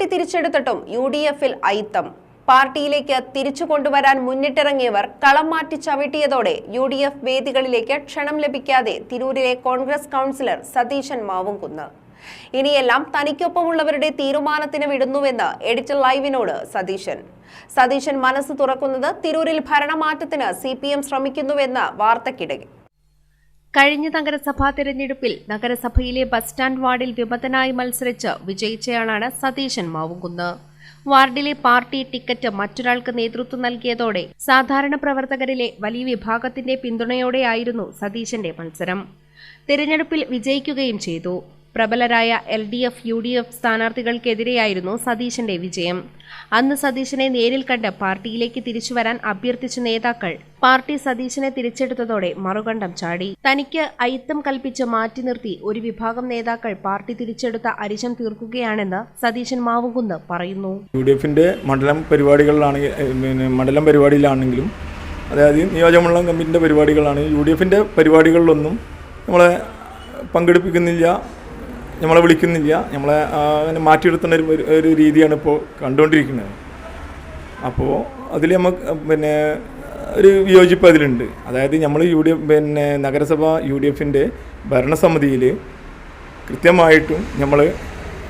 Party തിരിച്ചെടുത്തിട്ടും U D എഫിൽ ഐത്തം പാർട്ടിയിലേക്ക് തിരിച്ചു കൊണ്ടുവരാൻ മുന്നിട്ടിറങ്ങിയവർ കളം മാറ്റി ചവിട്ടിയതോടെ യു ഡി എഫ് വേദികളിലേക്ക് ക്ഷണം ലഭിക്കാതെ തിരൂരിലെ കോൺഗ്രസ് കൗൺസിലർ സതീശൻ മാവുംകുന്ന് ഇനിയെല്ലാം തനിക്കൊപ്പമുള്ളവരുടെ തീരുമാനത്തിന് വിടുന്നുവെന്ന് എഡിറ്റർ ലൈവിനോട് സതീശൻ. സതീശൻ മനസ്സ് തുറക്കുന്നത് തിരൂരിൽ ഭരണമാറ്റത്തിന് സി പി എം ശ്രമിക്കുന്നുവെന്ന് വാർത്തക്കിടയിൽ. കഴിഞ്ഞ നഗരസഭാ തെരഞ്ഞെടുപ്പിൽ നഗരസഭയിലെ ബസ് സ്റ്റാൻഡ് വാർഡിൽ വിമതനായി മത്സരിച്ച് വിജയിച്ചയാളാണ് സതീശൻ മാവുകുന്ന് വാർഡിലെ പാർട്ടി ടിക്കറ്റ് മറ്റൊരാൾക്ക് നേതൃത്വം നൽകിയതോടെ സാധാരണ പ്രവർത്തകരിലെ വലിയ വിഭാഗത്തിന്റെ പിന്തുണയോടെയായിരുന്നു സതീശന്റെ മത്സരം. തെരഞ്ഞെടുപ്പിൽ വിജയിക്കുകയും ചെയ്തു. പ്രബലരായ L D F U D F സ്ഥാനാർത്ഥികൾക്കെതിരെയായിരുന്നു സതീശന്റെ വിജയം. അന്ന് സതീശനെ നേരിൽ കണ്ട് പാർട്ടിയിലേക്ക് തിരിച്ചുവരാൻ അഭ്യർത്ഥിച്ച നേതാക്കൾ പാർട്ടി സതീശനെ തിരിച്ചെടുത്തതോടെ മറുകണ്ഠം ചാടി. തനിക്ക് അയിത്തം കൽപ്പിച്ച് മാറ്റി നിർത്തി ഒരു വിഭാഗം നേതാക്കൾ പാർട്ടി തിരിച്ചെടുത്ത അരിശം തീർക്കുകയാണെന്ന് സതീശൻ മാവുകുന്ന് പറയുന്നു. യു ഡി എഫിന്റെ മണ്ഡലം പരിപാടികളിലാണെങ്കിൽ മണ്ഡലം പരിപാടിയിലാണെങ്കിലും അതായത് നിയോജകമണ്ഡലം കമ്മിറ്റിന്റെ പരിപാടികളാണ്. യു ഡി എഫിന്റെ പരിപാടികളിലൊന്നും നമ്മളെ പങ്കെടുപ്പിക്കുന്നില്ല. നമ്മളെ വിളിക്കുന്നില്ല. നമ്മളെ അങ്ങനെ മാറ്റിയെടുത്തുന്ന ഒരു ഒരു രീതിയാണ് ഇപ്പോൾ കണ്ടുകൊണ്ടിരിക്കുന്നത്. അപ്പോൾ അതിൽ നമുക്ക് പിന്നെ ഒരു വിയോജിപ്പ് അതിലുണ്ട്. അതായത് നമ്മൾ യു ഡി എഫ് പിന്നെ നഗരസഭ യു ഡി എഫിന്റെ ഭരണസമിതിയിൽ കൃത്യമായിട്ടും നമ്മൾ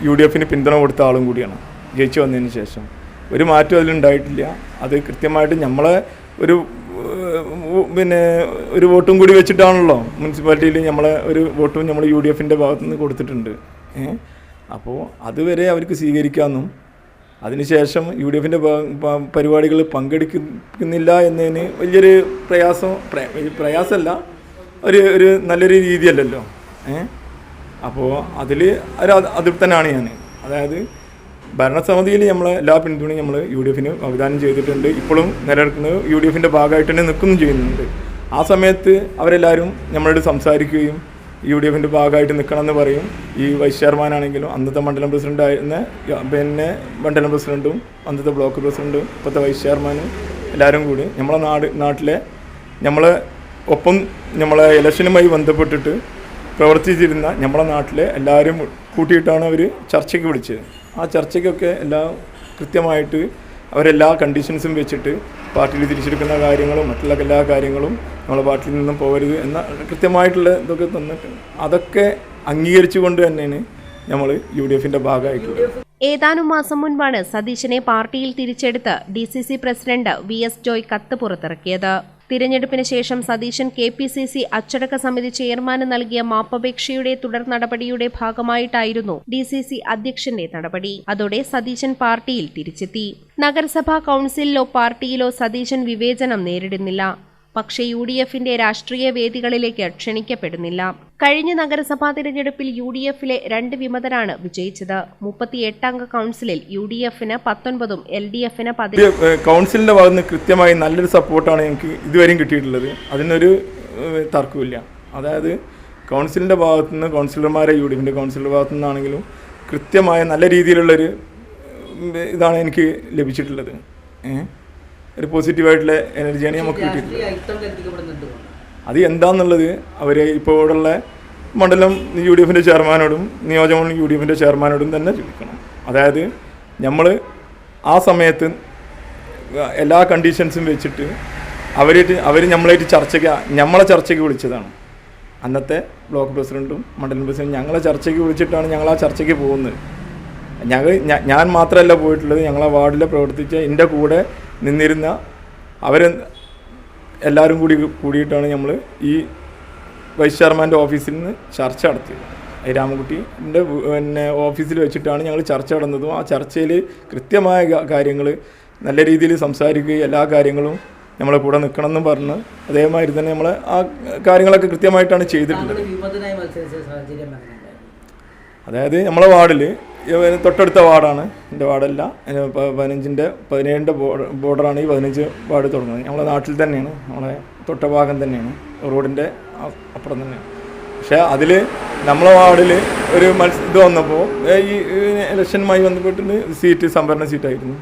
യു ഡി എഫിന് പിന്തുണ കൊടുത്ത ആളും കൂടിയാണ്. ജയിച്ചു വന്നതിന് ശേഷം. ഒരു മാറ്റം അതിലുണ്ടായിട്ടില്ല. അത് കൃത്യമായിട്ട് നമ്മളെ ഒരു പിന്നെ ഒരു വോട്ടും കൂടി വെച്ചിട്ടാണല്ലോ മുനിസിപ്പാലിറ്റിയിൽ നമ്മൾ ഒരു വോട്ടും നമ്മൾ യു ഡി എഫിന്റെ ഭാഗത്തു നിന്ന് കൊടുത്തിട്ടുണ്ട്. ഏഹ് അപ്പോൾ അതുവരെ അവർക്ക് സ്വീകരിക്കാമെന്നും അതിനുശേഷം യു ഡി എഫിന്റെ പരിപാടികൾ പങ്കെടുക്കുന്നില്ല എന്നതിന് വലിയൊരു പ്രയാസം പ്ര- പ്രയാസമല്ല ഒരു ഒരു നല്ലൊരു രീതിയല്ലല്ലോ. ഏ? അപ്പോൾ അതിൽ ഒരു അതിൽ അതിർത്തനാണ് ഞാൻ അതായത് ഭരണസമിതിയിൽ നമ്മൾ എല്ലാ പിന്തുണയും നമ്മൾ യു ഡി എഫിന് വാഗ്ദാനം ചെയ്തിട്ടുണ്ട്. ഇപ്പോഴും നിലനിൽക്കുന്നത് യു ഡി എഫിന്റെ ഭാഗമായിട്ട് തന്നെ നിൽക്കുകയും ചെയ്യുന്നുണ്ട്. ആ സമയത്ത് അവരെല്ലാവരും നമ്മളോട് സംസാരിക്കുകയും യു ഡി എഫിന്റെ ഭാഗമായിട്ട് നിൽക്കണമെന്ന് പറയും. ഈ വൈസ് ചെയർമാൻ ആണെങ്കിലും അന്നത്തെ മണ്ഡലം പ്രസിഡന്റ് ആയിരുന്ന പിന്നെ മണ്ഡലം പ്രസിഡന്റും അന്നത്തെ ബ്ലോക്ക് പ്രസിഡന്റും ഇപ്പോഴത്തെ വൈസ് ചെയർമാനും എല്ലാവരും കൂടി നമ്മളെ നാട് നാട്ടിലെ നമ്മളെ ഒപ്പം നമ്മളെ ഇലക്ഷനുമായി ബന്ധപ്പെട്ടിട്ട് പ്രവർത്തിച്ചിരുന്ന നമ്മളെ നാട്ടിലെ എല്ലാവരും കൂട്ടിയിട്ടാണ് അവർ ചർച്ചയ്ക്ക് വിളിച്ചത്. ആ ചർച്ചയ്ക്കൊക്കെ എല്ലാം കൃത്യമായിട്ട് അവരെല്ലാ കണ്ടീഷൻസും വെച്ചിട്ട് പാർട്ടിയിൽ തിരിച്ചെടുക്കുന്ന കാര്യങ്ങളും മറ്റുള്ള എല്ലാ കാര്യങ്ങളും നമ്മളെ പാർട്ടിയിൽ നിന്നും പോകരുത് എന്ന കൃത്യമായിട്ടുള്ള ഇതൊക്കെ തന്നിട്ട് അതൊക്കെ അംഗീകരിച്ചുകൊണ്ട് തന്നെയാണ് നമ്മൾ യു ഡി എഫിന്റെ ഭാഗമായിട്ടുള്ളത്. ഏതാനും മാസം മുൻപാണ് സതീശനെ പാർട്ടിയിൽ തിരിച്ചെടുത്ത് D C C president V S Joy കത്ത് പുറത്തിറക്കിയത്. തിരഞ്ഞെടുപ്പിന് ശേഷം Satheesan K P C C അച്ചടക്ക സമിതി ചെയർമാന് നൽകിയ മാപ്പപേക്ഷയുടെ തുടർ നടപടിയുടെ ഭാഗമായിട്ടായിരുന്നു ഡി സി സി അധ്യക്ഷന്റെ നടപടി. അതോടെ സതീശൻ പാർട്ടിയിൽ തിരിച്ചെത്തി. നഗരസഭാ കൗൺസിലിലോ പാർട്ടിയിലോ സതീശൻ വിവേചനം നേരിടുന്നില്ല. പക്ഷേ യു ഡി എഫിന്റെ രാഷ്ട്രീയ വേദികളിലേക്ക് ക്ഷണിക്കപ്പെടുന്നില്ല. കഴിഞ്ഞ നഗരസഭാ തിരഞ്ഞെടുപ്പിൽ യു ഡി എഫിലെ രണ്ട് വിമതരാണ് വിജയിച്ചത്. മുപ്പത്തിയെട്ടംഗ കൗൺസിലിൽ യു ഡി എഫിന് പത്തൊൻപതും എൽ ഡി എഫിന് കൗൺസിലിന്റെ ഭാഗത്ത് നിന്ന് കൃത്യമായി നല്ലൊരു സപ്പോർട്ടാണ് എനിക്ക് ഇതുവരെയും കിട്ടിയിട്ടുള്ളത്. അതിനൊരു തർക്കമില്ല അതായത് കൗൺസിലിന്റെ ഭാഗത്തു നിന്ന് കൗൺസിലർമാരെ യു ഡി എഫിന്റെ കൗൺസിലിന്റെ ഭാഗത്തു നിന്നാണെങ്കിലും കൃത്യമായ നല്ല രീതിയിലുള്ളൊരു ഇതാണ് എനിക്ക് ലഭിച്ചിട്ടുള്ളത്? ഒരു പോസിറ്റീവായിട്ടുള്ള എനർജിയാണ് നമുക്ക് കിട്ടിയിട്ടുള്ളത്. അത് എന്താണെന്നുള്ളത് അവർ ഇപ്പോൾ ഇവിടെയുള്ള മണ്ഡലം യു ഡി എഫിന്റെ ചെയർമാനോടും നിയോജകമണ്ഡലം യു ഡി എഫിന്റെ ചെയർമാനോടും തന്നെ ചോദിക്കണം. അതായത് നമ്മൾ ആ സമയത്ത് എല്ലാ കണ്ടീഷൻസും വെച്ചിട്ട് അവരായിട്ട് അവർ നമ്മളായിട്ട് ചർച്ചയ്ക്ക് നമ്മളെ ചർച്ചയ്ക്ക് വിളിച്ചതാണ്. അന്നത്തെ ബ്ലോക്ക് പ്രസിഡന്റും മണ്ഡലം പ്രസിഡന്റും ഞങ്ങളെ ചർച്ചയ്ക്ക് വിളിച്ചിട്ടാണ് ഞങ്ങൾ ആ ചർച്ചയ്ക്ക് പോകുന്നത്. ഞങ്ങൾ ഞാൻ മാത്രമല്ല പോയിട്ടുള്ളത് ഞങ്ങളെ വാർഡിൽ പ്രവർത്തിച്ച എന്റെ കൂടെ നിന്നിരുന്ന അവർ എല്ലാവരും കൂടി കൂടിയിട്ടാണ് നമ്മൾ ഈ വൈസ് ചെയർമാന്റെ ഓഫീസിൽ നിന്ന് ചർച്ച നടത്തിയത്. രാമകുട്ടിന്റെ പിന്നെ ഓഫീസിൽ വെച്ചിട്ടാണ് ഞങ്ങൾ ചർച്ച നടന്നതും ആ ചർച്ചയിൽ കൃത്യമായ കാര്യങ്ങൾ നല്ല രീതിയിൽ സംസാരിക്കുകയും എല്ലാ കാര്യങ്ങളും നമ്മളെ കൂടെ നിൽക്കണം എന്നും പറഞ്ഞ് അതേമാതിരി തന്നെ നമ്മൾ ആ കാര്യങ്ങളൊക്കെ കൃത്യമായിട്ടാണ് ചെയ്തിട്ടുള്ളത്. അതായത് നമ്മളെ വാർഡിൽ തൊട്ടടുത്ത വാർഡാണ്. എന്റെ വാർഡല്ല. പതിനഞ്ചിന്റെ പതിനേഴിന്റെ ബോർഡറാണ് ഈ പതിനഞ്ച് വാർഡ് തുടങ്ങുന്നത്. നമ്മളെ നാട്ടിൽ തന്നെയാണ്. നമ്മളെ തൊട്ട ഭാഗം തന്നെയാണ്. റോഡിന്റെ അപ്പുറം തന്നെയാണ്. പക്ഷേ അതിൽ നമ്മളെ വാർഡിൽ ഒരു മത്സ ഇത് വന്നപ്പോൾ ഈ ഇലക്ഷനുമായി ബന്ധപ്പെട്ടിട്ട് സീറ്റ് സംവരണ സീറ്റായിരുന്നു.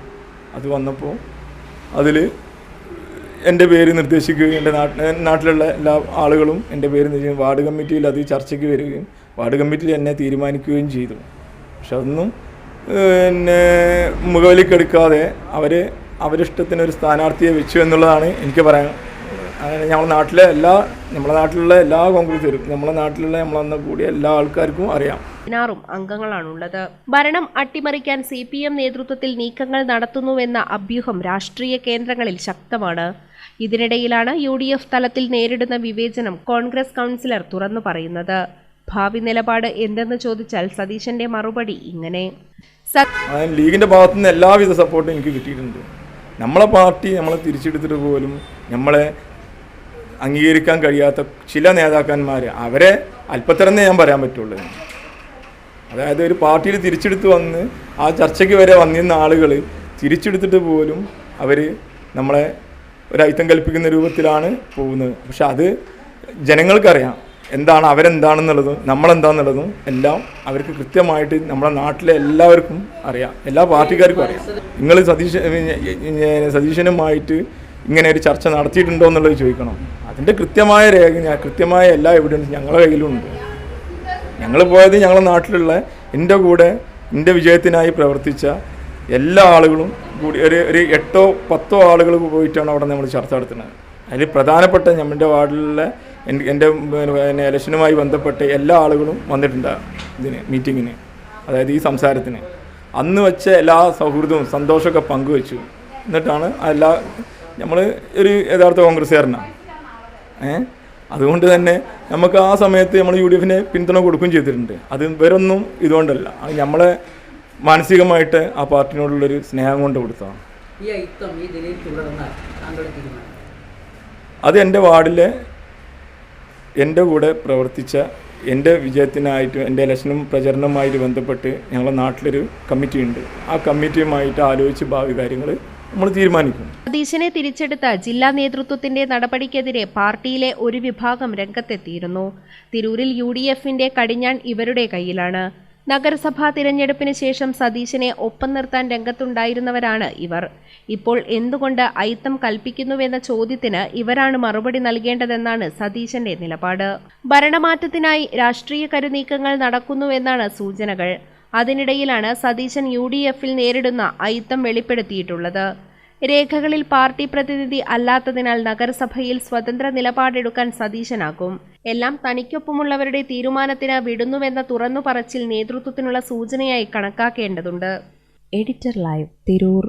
അത് വന്നപ്പോൾ അതിൽ എന്റെ പേര് നിർദ്ദേശിക്കുകയും എന്റെ നാട്ടിലുള്ള എല്ലാ ആളുകളും എന്റെ പേര് വാർഡ് കമ്മിറ്റിയിൽ അത് ചർച്ചയ്ക്ക് വരികയും വാർഡ് കമ്മിറ്റിയിൽ എന്നെ തീരുമാനിക്കുകയും ചെയ്തു. പക്ഷെ അതൊന്നും പിന്നെ മുഖവിലേക്കെടുക്കാതെ അവർ അവരിഷ്ടത്തിന് ഒരു സ്ഥാനാർത്ഥിയെ വെച്ചു എന്നുള്ളതാണ് എനിക്ക് പറയാൻ അങ്ങനെ നമ്മുടെ നാട്ടിലെ എല്ലാ നമ്മുടെ നാട്ടിലുള്ള എല്ലാ കോൺഗ്രസ്സുകാരും നമ്മുടെ നാട്ടിലുള്ള നമ്മളന്ന് കൂടി എല്ലാ ആൾക്കാർക്കും അറിയാം. പതിനാറും അംഗങ്ങളാണുള്ളത്. ഭരണം അട്ടിമറിക്കാൻ സി പി എം നേതൃത്വത്തിൽ നീക്കങ്ങൾ നടത്തുന്നുവെന്ന അഭ്യൂഹം രാഷ്ട്രീയ കേന്ദ്രങ്ങളിൽ ശക്തമാണ്. ഇതിനിടയിലാണ് യു ഡി എഫ് തലത്തിൽ നേരിടുന്ന വിവേചനം കോൺഗ്രസ് കൗൺസിലർ തുറന്നു പറയുന്നത്. ഭാവി നിലപാട് എന്തെന്ന് ചോദിച്ചാൽ സതീശന്റെ മറുപടി ഇങ്ങനെ. ലീഗിന്റെ ഭാഗത്തുനിന്ന് എല്ലാവിധ സപ്പോർട്ടും എനിക്ക് കിട്ടിയിട്ടുണ്ട്. നമ്മളെ പാർട്ടി നമ്മളെ തിരിച്ചെടുത്തിട്ട് പോലും നമ്മളെ അംഗീകരിക്കാൻ കഴിയാത്ത ചില നേതാക്കന്മാർ അവരെ അല്പത്തരന്നേ ഞാൻ പറയാൻ പറ്റുള്ളൂ. അതായത് ഒരു പാർട്ടിയിൽ തിരിച്ചെടുത്ത് വന്ന് ആ ചർച്ചയ്ക്ക് വരെ വന്നിരുന്ന ആളുകൾ തിരിച്ചെടുത്തിട്ട് പോലും അവർ നമ്മളെ ഒരു ഐത്തം കൽപ്പിക്കുന്ന രൂപത്തിലാണ് പോകുന്നത്. പക്ഷെ അത് ജനങ്ങൾക്കറിയാം. എന്താണ് അവരെന്താണെന്നുള്ളതും നമ്മളെന്താണെന്നുള്ളതും എല്ലാം അവർക്ക് കൃത്യമായിട്ട് നമ്മുടെ നാട്ടിലെ എല്ലാവർക്കും അറിയാം. എല്ലാ പാർട്ടിക്കാർക്കും അറിയാം. നിങ്ങൾ സതീശ സതീശനുമായിട്ട് ഇങ്ങനെ ഒരു ചർച്ച നടത്തിയിട്ടുണ്ടോ എന്നുള്ളത് ചോദിക്കണം. അതിന്റെ കൃത്യമായ രേഖ കൃത്യമായ എല്ലാ എവിഡൻസും ഞങ്ങളുടെ കയ്യിലുണ്ട്. ഞങ്ങൾ പോയത് ഞങ്ങളുടെ നാട്ടിലുള്ള എന്റെ കൂടെ എന്റെ വിജയത്തിനായി പ്രവർത്തിച്ച എല്ലാ ആളുകളും കൂടി ഒരു ഒരു എട്ടോ പത്തോ ആളുകൾ പോയിട്ടാണ് അവിടെ നമ്മൾ ചർച്ച നടത്തുന്നത്. അതിൽ പ്രധാനപ്പെട്ട നമ്മുടെ വാർഡിലുള്ള എന്റെ പിന്നെ ഇലക്ഷനുമായി ബന്ധപ്പെട്ട് എല്ലാ ആളുകളും വന്നിട്ടുണ്ട് ഇതിന് മീറ്റിങ്ങിന് അതായത് ഈ സംസാരത്തിന്. അന്ന് വെച്ച എല്ലാ സൗഹൃദവും സന്തോഷമൊക്കെ പങ്കുവെച്ചു. എന്നിട്ടാണ് എല്ലാ നമ്മൾ ഒരു യഥാർത്ഥ കോൺഗ്രസ്സുകാരനാണ് ഏ? അതുകൊണ്ട് തന്നെ നമുക്ക് ആ സമയത്ത് നമ്മൾ യു ഡി എഫിനെ പിന്തുണ കൊടുക്കുകയും ചെയ്തിട്ടുണ്ട്. അത് വേറൊന്നും ഇതുകൊണ്ടല്ല. അത് നമ്മളെ മാനസികമായിട്ട് ആ പാർട്ടിനോടുള്ളൊരു സ്നേഹം കൊണ്ട് കൊടുത്തതാണ്. അത് എന്റെ വാർഡിലെ എന്റെ കൂടെ പ്രവർത്തിച്ച എന്റെ വിജയത്തിനായിട്ട് എന്റെ ഇലക്ഷനും പ്രചരണവുമായിട്ട് ബന്ധപ്പെട്ട് ഞങ്ങളുടെ നാട്ടിലൊരു കമ്മിറ്റി ഉണ്ട് ആ കമ്മിറ്റിയുമായിട്ട് ആലോചിച്ച് ഭാവി കാര്യങ്ങൾ നമ്മൾ തീരുമാനിക്കും. സതീശനെ തിരിച്ചെടുത്ത ജില്ലാ നേതൃത്വത്തിന്റെ നടപടിക്കെതിരെ പാർട്ടിയിലെ ഒരു വിഭാഗം രംഗത്തെത്തിയിരുന്നു. തിരൂരിൽ യു ഡി എഫിന്റെ കടിഞ്ഞാൺ ഇവരുടെ കയ്യിലാണ്. നഗരസഭാ തിരഞ്ഞെടുപ്പിന് ശേഷം സതീശനെ ഒപ്പം നിർത്താൻ രംഗത്തുണ്ടായിരുന്നവരാണ് ഇവർ. ഇപ്പോൾ എന്തുകൊണ്ട് അയിത്തം കൽപ്പിക്കുന്നുവെന്ന ചോദ്യത്തിന് ഇവരാണ് മറുപടി നൽകേണ്ടതെന്നാണ് സതീശന്റെ നിലപാട്. ഭരണമാറ്റത്തിനായി രാഷ്ട്രീയ കരുനീക്കങ്ങൾ നടക്കുന്നുവെന്നാണ് സൂചനകൾ. അതിനിടയിലാണ് സതീശൻ യു ഡി എഫിൽ നേരിടുന്ന അയിത്തം വെളിപ്പെടുത്തിയിട്ടുള്ളത്. രേഖകളിൽ പാർട്ടി പ്രതിനിധി അല്ലാത്തതിനാൽ നഗരസഭയിൽ സ്വതന്ത്ര നിലപാടെടുക്കാൻ സതീശനാകും. എല്ലാം തനിക്കൊപ്പമുള്ളവരുടെ തീരുമാനത്തിന് വിടുന്നുവെന്ന തുറന്നു പറച്ചിൽ നേതൃത്വത്തിനുള്ള സൂചനയായി കണക്കാക്കേണ്ടതുണ്ട്. Editor live Tirur